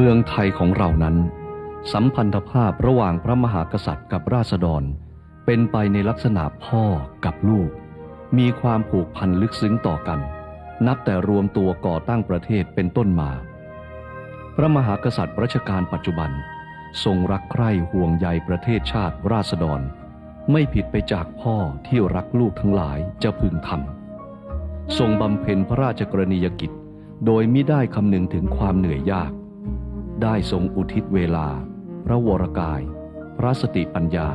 เมืองไทยของเรานั้น สัมพันธภาพระหว่างพระมหากษัตริย์กับราษฎร เป็นไปในลักษณะพ่อกับลูก มีความผูกพันลึกซึ้งต่อกัน นับแต่รวมตัวก่อตั้งประเทศเป็นต้นมา พระมหากษัตริย์รัชกาลปัจจุบัน ทรงรักใคร่ห่วงใยประเทศชาติราษฎร ไม่ผิดไปจากพ่อที่รักลูกทั้งหลายจะพึงทำทรงบำเพ็ญพระราชกรณียกิจ โดยมิได้คำนึงถึงความเหนื่อยยาก ได้ทรงอุทิศเวลา พระวรกาย พระสติปัญญา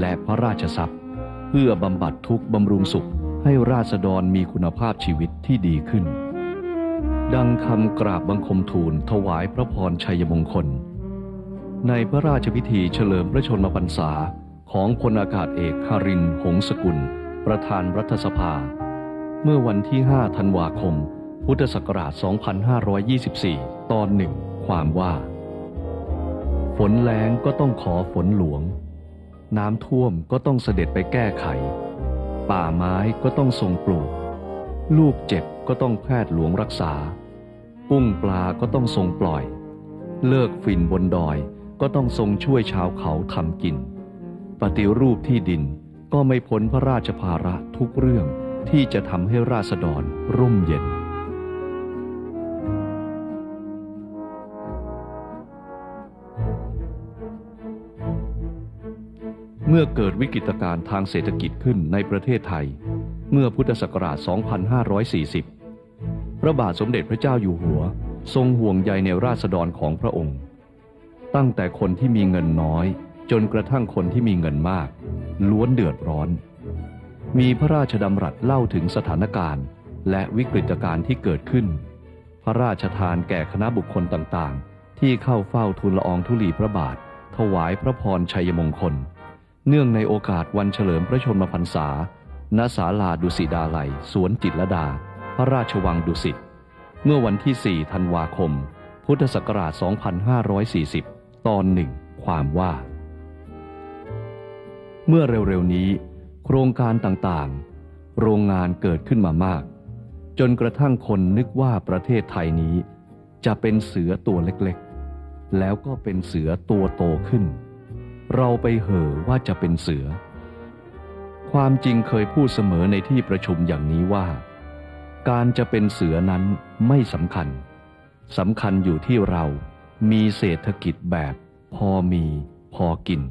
และพระราชทรัพย์ เพื่อบำบัดทุกบำรุงสุขให้ราษฎรมีคุณภาพชีวิตที่ดีขึ้น ดังคำกราบบังคมทูลถวายพระพรชัยมงคล ในพระราชพิธีเฉลิมพระชนมพรรษาของพลอากาศเอกคาริน หงสกุล ประธานรัฐสภา เมื่อวันที่ 5 ธันวาคม พุทธศักราช 2524 ตอนหนึ่ง ความว่า ฝนแล้งก็ต้องขอฝนหลวง น้ำท่วมก็ต้องเสด็จไปแก้ไข ป่าไม้ก็ต้องทรงปลูก ลูกเจ็บก็ต้องแพทย์หลวงรักษาปุ้งปลาก็ต้องทรงปล่อย เลิกฝิ่นบนดอยก็ต้องทรงช่วยชาวเขาทำกิน ปฏิรูปที่ดินก็ไม่พ้นพระราชภาระทุกเรื่องที่จะทำให้ราษฎรร่มเย็น เมื่อเกิดวิกฤตการณ์ทางเศรษฐกิจขึ้นในประเทศไทย เมื่อพุทธศักราช 2540 พระบาทสมเด็จพระเจ้าอยู่หัว ทรงห่วงใยในราษฎรของพระองค์ ตั้งแต่คนที่มีเงินน้อย จนกระทั่งคนที่มีเงินมาก ล้วนเดือดร้อน มีพระราชดำรัสเล่าถึงสถานการณ์ และวิกฤตการณ์ที่เกิดขึ้น พระราชทานแก่คณะบุคคลต่างๆ ที่เข้าเฝ้าทูลละอองธุลีพระบาท ถวายพระพรชัยมงคล เนื่องในโอกาสวันเฉลิมพระชนมพรรษา ณ ศาลาดุสิดาลัย สวนจิตรดา พระราชวังดุสิต เมื่อวันที่ 4 ธันวาคม พุทธศักราช 2540 ตอนหนึ่ง ความว่า เมื่อเร็วๆนี้ โครงการต่างๆ โรงงานเกิดขึ้นมามาก จนกระทั่งคนนึกว่าประเทศไทยนี้ จะเป็นเสือตัวเล็กๆ แล้วก็เป็นเสือตัวโตขึ้น เราไปเห่อว่าจะเป็นเสือ ความจริงเคยพูดเสมอในที่ประชุมอย่างนี้ว่า การจะเป็นเสือนั้นไม่สำคัญสำคัญอยู่ที่เรามีเศรษฐกิจแบบพอมีพอกิน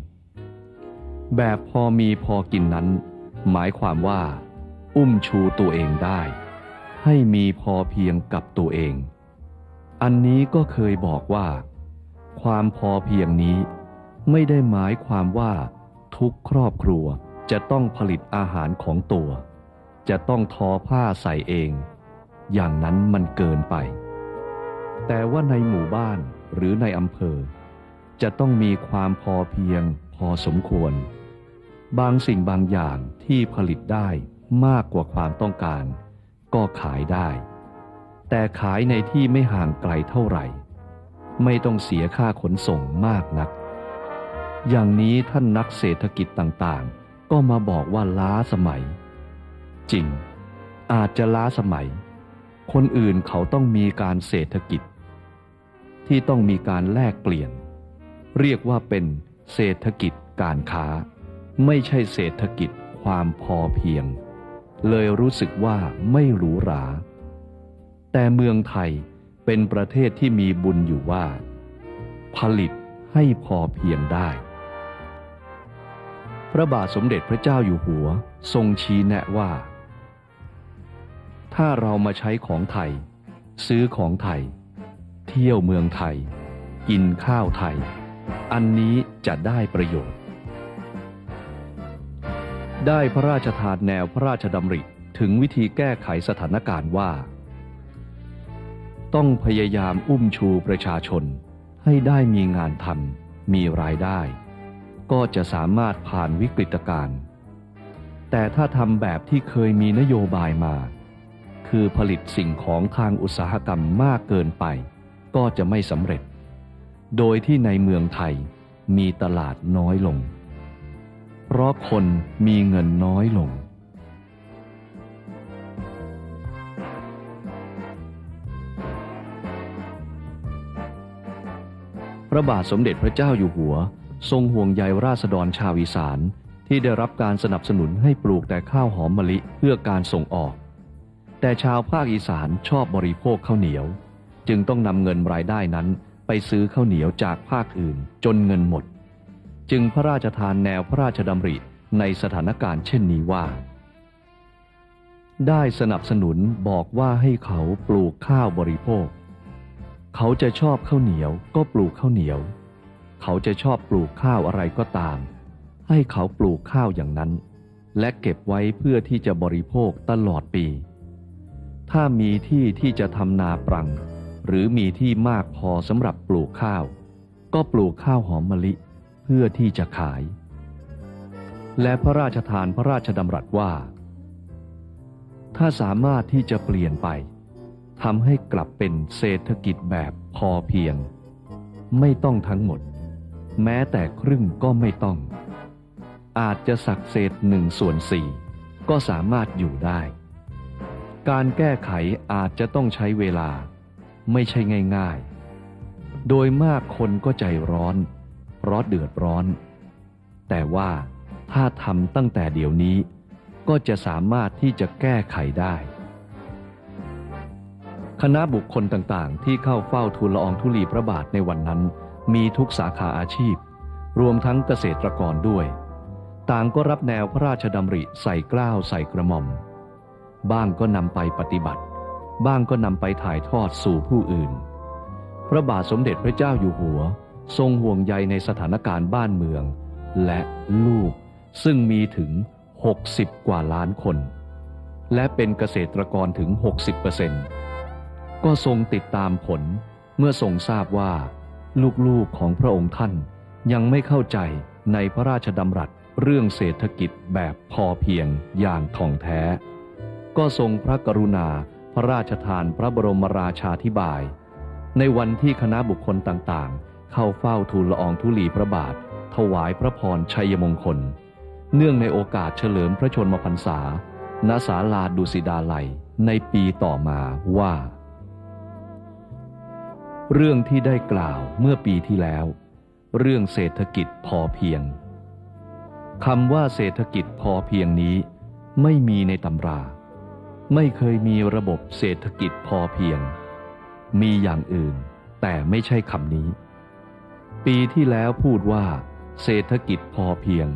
แบบพอมีพอกินนั้น หมายความว่า อุ้มชูตัวเองได้ ให้มีพอเพียงกับตัวเอง อันนี้ก็เคยบอกว่า ความพอเพียงนี้ ไม่ได้หมายความว่าทุกครอบครัวจะต้องผลิตอาหารของตัว จะต้องทอผ้าใส่เอง อย่างนั้นมันเกินไป แต่ว่าในหมู่บ้านหรือในอำเภอ จะต้องมีความพอเพียงพอสมควร บางสิ่งบางอย่างที่ผลิตได้มากกว่าความต้องการ ก็ขายได้ แต่ขายในที่ไม่ห่างไกลเท่าไหร่ ไม่ต้องเสียค่าขนส่งมากนัก อย่างนี้ท่านนักเศรษฐกิจต่างๆ ก็มาบอกว่าล้าสมัย จริง อาจจะล้าสมัย คนอื่นเขาต้องมีการเศรษฐกิจ ที่ต้องมีการแลกเปลี่ยน เรียกว่าเป็นเศรษฐกิจการค้า ไม่ใช่เศรษฐกิจความพอเพียง เลยรู้สึกว่าไม่หรูหรา แต่เมืองไทยเป็นประเทศที่มีบุญอยู่ว่า ผลิตให้พอเพียงได้ พระบาทสมเด็จพระเจ้าอยู่หัว ทรงชี้แนะว่า ถ้าเรามาใช้ของไทย ซื้อของไทย เที่ยวเมืองไทย กินข้าวไทย อันนี้จะได้ประโยชน์ ได้พระราชทานแนวพระราชดำริถึงวิธีแก้ไขสถานการณ์ว่า ต้องพยายามอุ้มชูประชาชนให้ได้มีงานทำมีรายได้ ก็จะสามารถผ่านวิกฤตการณ์ แต่ถ้าทำแบบที่เคยมีนโยบายมา คือผลิตสิ่งของทางอุตสาหกรรมมากเกินไป ก็จะไม่สำเร็จ โดยที่ในเมืองไทยมีตลาดน้อยลง เพราะคนมีเงินน้อยลงพระบาทสมเด็จพระเจ้าอยู่หัว ทรงห่วงใยราษฎรชาวอีสานที่ได้รับการสนับสนุนให้ปลูกแต่ข้าวหอมมะลิเพื่อการส่งออก แต่ชาวภาคอีสานชอบบริโภคข้าวเหนียว จึงต้องนำเงินรายได้นั้นไปซื้อข้าวเหนียวจากภาคอื่นจนเงินหมด จึงพระราชทานแนวพระราชดำริในสถานการณ์เช่นนี้ว่า ได้สนับสนุนบอกว่าให้เขาปลูกข้าวบริโภค เขาจะชอบข้าวเหนียวก็ปลูกข้าวเหนียว เขาจะชอบปลูกข้าวอะไรก็ตาม ให้เขาปลูกข้าวอย่างนั้น และเก็บไว้เพื่อที่จะบริโภคตลอดปี ถ้ามีที่ที่จะทำนาปรัง หรือมีที่มากพอสำหรับปลูกข้าว ก็ปลูกข้าวหอมมะลิเพื่อที่จะขาย และพระราชทานพระราชดำรัสว่า ถ้าสามารถที่จะเปลี่ยนไปทำให้กลับเป็นเศรษฐกิจแบบพอเพียง ไม่ต้องทั้งหมด แม้แต่ครึ่งก็ไม่ต้อง อาจจะสักเศษหนึ่งส่วนสี่ก็สามารถอยู่ได้ การแก้ไขอาจจะต้องใช้เวลา ไม่ใช่ง่าย ๆ โดยมากคนก็ใจร้อนเพราะเดือดร้อน แต่ว่าถ้าทำตั้งแต่เดี๋ยวนี้ ก็จะสามารถที่จะแก้ไขได้ คณะบุคคลต่างๆ ที่เข้าเฝ้าทูลละอองธุลีพระบาทในวันนั้น มีทุกสาขาอาชีพ รวมทั้งเกษตรกรด้วย ต่างก็รับแนวพระราชดำริใส่กล้าวใส่กระหม่อม บ้างก็นำไปปฏิบัติ บ้างก็นำไปถ่ายทอดสู่ผู้อื่น พระบาทสมเด็จพระเจ้าอยู่หัว ทรงห่วงใยในสถานการณ์บ้านเมือง และลูกซึ่งมีถึง 60 กว่าล้านคน และเป็นเกษตรกรถึง 60%ก็ทรงติดตามผลเมื่อทรงทราบว่า ลูกๆของพระองค์ท่าน ยังไม่เข้าใจในพระราชดำรัสเรื่องเศรษฐกิจแบบพอเพียงอย่างท่องแท้ ก็ทรงพระกรุณาพระราชทานพระบรมราชาธิบาย ในวันที่คณะบุคคลต่างๆ เข้าเฝ้าทูลละอองธุลีพระบาท ถวายพระพรชัยมงคล เนื่องในโอกาสเฉลิมพระชนมพรรษาณศาลาดุสิดาลัยในปีต่อมาว่า เรื่องที่ได้กล่าวเมื่อปีที่แล้ว เรื่องเศรษฐกิจพอเพียงคำว่าเศรษฐกิจพอเพียงนี้ ไม่มีในตำรา ไม่เคยมีระบบเศรษฐกิจพอเพียง มีอย่างอื่น แต่ไม่ใช่คำนี้ ปีที่แล้วพูดว่า เศรษฐกิจพอเพียง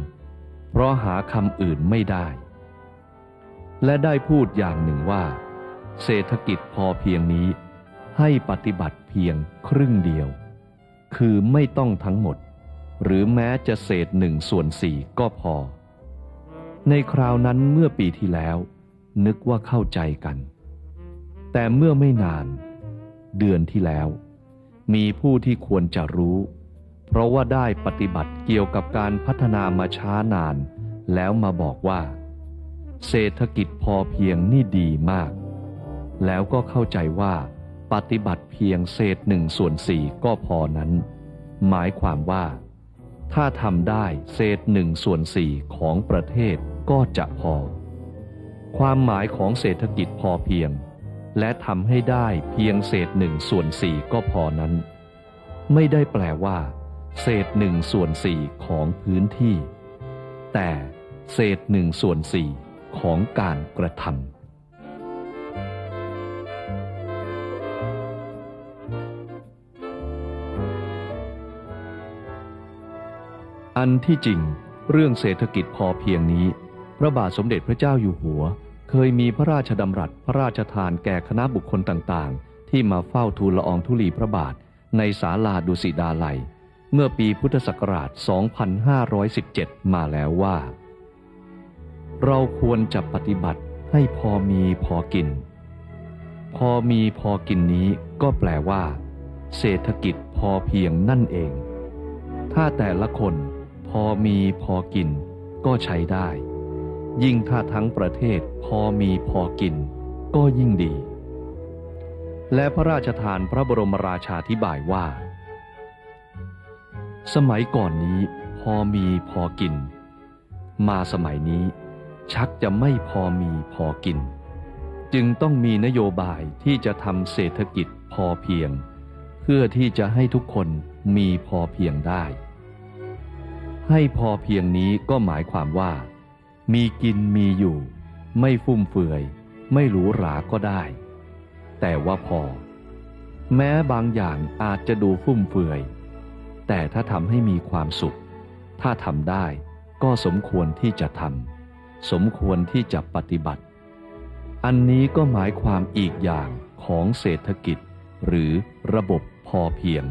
เพราะหาคำอื่นไม่ได้ และได้พูดอย่างหนึ่งว่า เศรษฐกิจพอเพียงนี้ ให้ปฏิบัติเพียงครึ่งเดียว คือไม่ต้องทั้งหมด หรือแม้จะเศษหนึ่งส่วนสี่ก็พอ ในคราวนั้นเมื่อปีที่แล้ว นึกว่าเข้าใจกัน แต่เมื่อไม่นาน เดือนที่แล้ว มีผู้ที่ควรจะรู้ เพราะว่าได้ปฏิบัติเกี่ยวกับการพัฒนามาช้านาน แล้วมาบอกว่า เศรษฐกิจพอเพียงนี่ดีมาก แล้วก็เข้าใจว่า ปฏิบัติเพียงเศษหนึ่งส่วนสี่ก็พอนั้น หมายความว่า ถ้าทำได้เศษหนึ่งส่วนสี่ของประเทศก็จะพอ ความหมายของเศรษฐกิจพอเพียง และทำให้ได้เพียงเศษหนึ่งส่วนสี่ก็พอนั้น ไม่ได้แปลว่า เศษหนึ่งส่วนสี่ของพื้นที่ แต่เศษหนึ่งส่วนสี่ของการกระทำ อันที่จริงเรื่องเศรษฐกิจพอเพียงนี้ พระบาทสมเด็จพระเจ้าอยู่หัว เคยมีพระราชดำรัสพระราชทานแก่คณะบุคคลต่างๆ ที่มาเฝ้าทูลละอองธุลีพระบาท ในศาลาดุสิดาลัย เมื่อปีพุทธศักราช 2517 มาแล้วว่า เราควรจะปฏิบัติให้พอมีพอกิน พอมีพอกินนี้ก็แปลว่า เศรษฐกิจพอเพียงนั่นเอง ถ้าแต่ละคน อมีพอกิน ก็ใช้ได้ ยิ่งถ้าทั้งประเทศพอมีพอกิน ก็ยิ่งดี และพระราชทานพระบรมราชาธิบายว่า สมัยก่อนนี้พอมีพอกิน มาสมัยนี้ชักจะไม่พอมีพอกิน จึงต้องมีนโยบายที่จะทำเศรษฐกิจพอเพียง เพื่อที่จะให้ทุกคนมีพอเพียงได้ ให้พอเพียงนี้ก็หมายความว่า มีกินมีอยู่ ไม่ฟุ่มเฟือย ไม่หรูหราก็ได้ แต่ว่าพอ แม้บางอย่างอาจจะดูฟุ่มเฟือย แต่ถ้าทำให้มีความสุข ถ้าทำได้ก็สมควรที่จะทำสมควรที่จะปฏิบัติ อันนี้ก็หมายความอีกอย่างของเศรษฐกิจ หรือระบบพอเพียง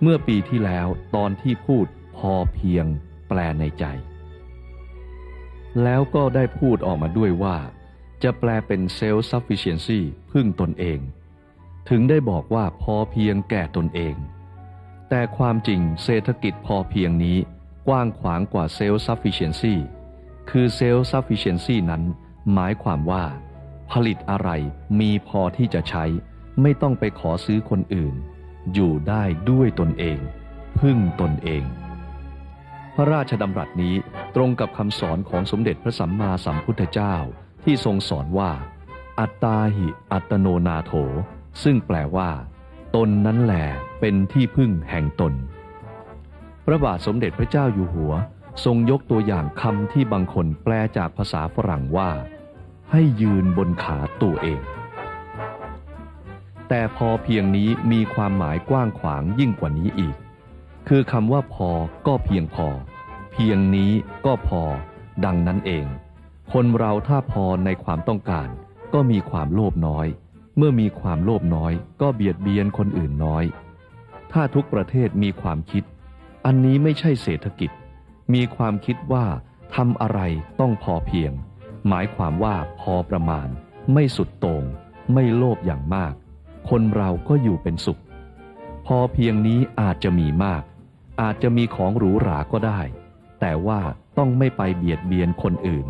เมื่อปีที่แล้วตอนที่พูด อเพียง แปลในใจ แล้วก็ได้พูดออกมาด้วยว่า จะแปลเป็น self sufficiency พึ่งตนเอง ถึงได้บอกว่าพอเพียงแก่ตนเอง แต่ความจริงเศรษฐกิจพอเพียงนี้กว้างขวางกว่า self sufficiency คือ self sufficiency นั้น หมายความว่า ผลิตอะไรมีพอที่จะใช้ ไม่ต้องไปขอซื้อคนอื่น อยู่ได้ด้วยตนเอง พึ่งตนเอง พระราชดำรัสนี้ตรงกับคำสอนของสมเด็จพระสัมมาสัมพุทธเจ้าที่ทรงสอนว่า อัตตาหิอัตโนนาโถ ซึ่งแปลว่า ตนนั้นแหละเป็นที่พึ่งแห่งตน พระบาทสมเด็จพระเจ้าอยู่หัว ทรงยกตัวอย่างคำที่บางคนแปลจากภาษาฝรั่งว่า ให้ยืนบนขาตัวเอง แต่พอเพียงนี้มีความหมายกว้างขวางยิ่งกว่านี้อีก คือคำว่าพอก็เพียงพอ เพียงนี้ก็พอ ดังนั้นเอง คนเราถ้าพอในความต้องการ ก็มีความโลภน้อย เมื่อมีความโลภน้อย ก็เบียดเบียนคนอื่นน้อย ถ้าทุกประเทศมีความคิด อันนี้ไม่ใช่เศรษฐกิจ มีความคิดว่าทำอะไรต้องพอเพียง หมายความว่าพอประมาณ ไม่สุดโต่งไม่โลภอย่างมาก คนเราก็อยู่เป็นสุข พอเพียงนี้อาจจะมีมาก อาจจะมีของหรูหราก็ได้ แต่ว่าต้องไม่ไปเบียดเบียนคนอื่น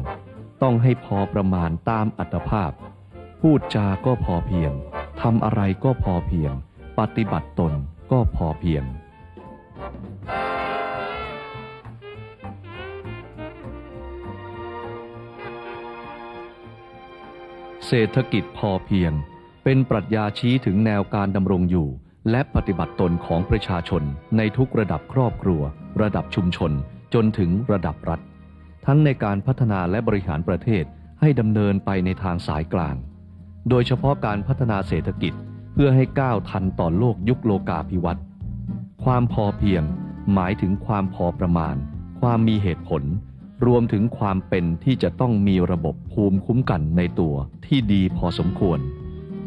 ต้องให้พอประมาณตามอัตภาพ พูดจาก็พอเพียงทำอะไรก็พอเพียง ปฏิบัติตนก็พอเพียง เศรษฐกิจพอเพียง เป็นปรัชญาชี้ถึงแนวการดำรงอยู่ และปฏิบัติตนของประชาชนในทุกระดับครอบครัว ระดับชุมชน จนถึงระดับรัฐ ทั้งในการพัฒนาและบริหารประเทศให้ดำเนินไปในทางสายกลาง โดยเฉพาะการพัฒนาเศรษฐกิจเพื่อให้ก้าวทันต่อโลกยุคโลกาภิวัตน์ความพอเพียง หมายถึงความพอประมาณ ความมีเหตุผล รวมถึงความเป็นที่จะต้องมีระบบภูมิคุ้มกันในตัวที่ดีพอสมควร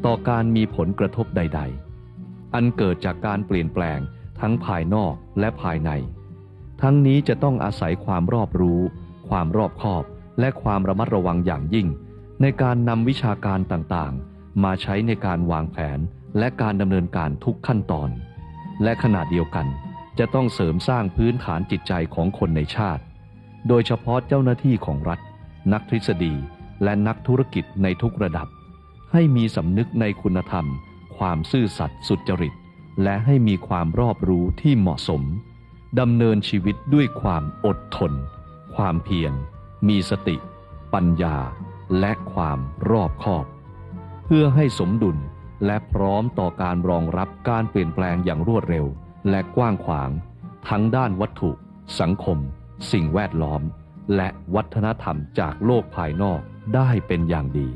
ต่อการมีผลกระทบใด ๆ อันเกิดจากการเปลี่ยนแปลงทั้งภายนอกและภายใน ทั้งนี้จะต้องอาศัยความรอบรู้ ความรอบคอบ และความระมัดระวังอย่างยิ่ง ในการนำวิชาการต่างๆ มาใช้ในการวางแผนและการดำเนินการทุกขั้นตอน และขณะเดียวกัน จะต้องเสริมสร้างพื้นฐานจิตใจของคนในชาติ โดยเฉพาะเจ้าหน้าที่ของรัฐ นักทฤษฎี และนักธุรกิจในทุกระดับ ให้มีสำนึกในคุณธรรม ความซื่อสัตย์สุจริต และให้มีความรอบรู้ที่เหมาะสมดำเนินชีวิตด้วยความอดทน ความเพียร มีสติ ปัญญา และความรอบคอบ เพื่อให้สมดุลและพร้อมต่อการรองรับการเปลี่ยนแปลงอย่างรวดเร็ว และกว้างขวาง ทั้งด้านวัตถุ สังคม สิ่งแวดล้อม และวัฒนธรรมจากโลกภายนอกได้เป็นอย่างดี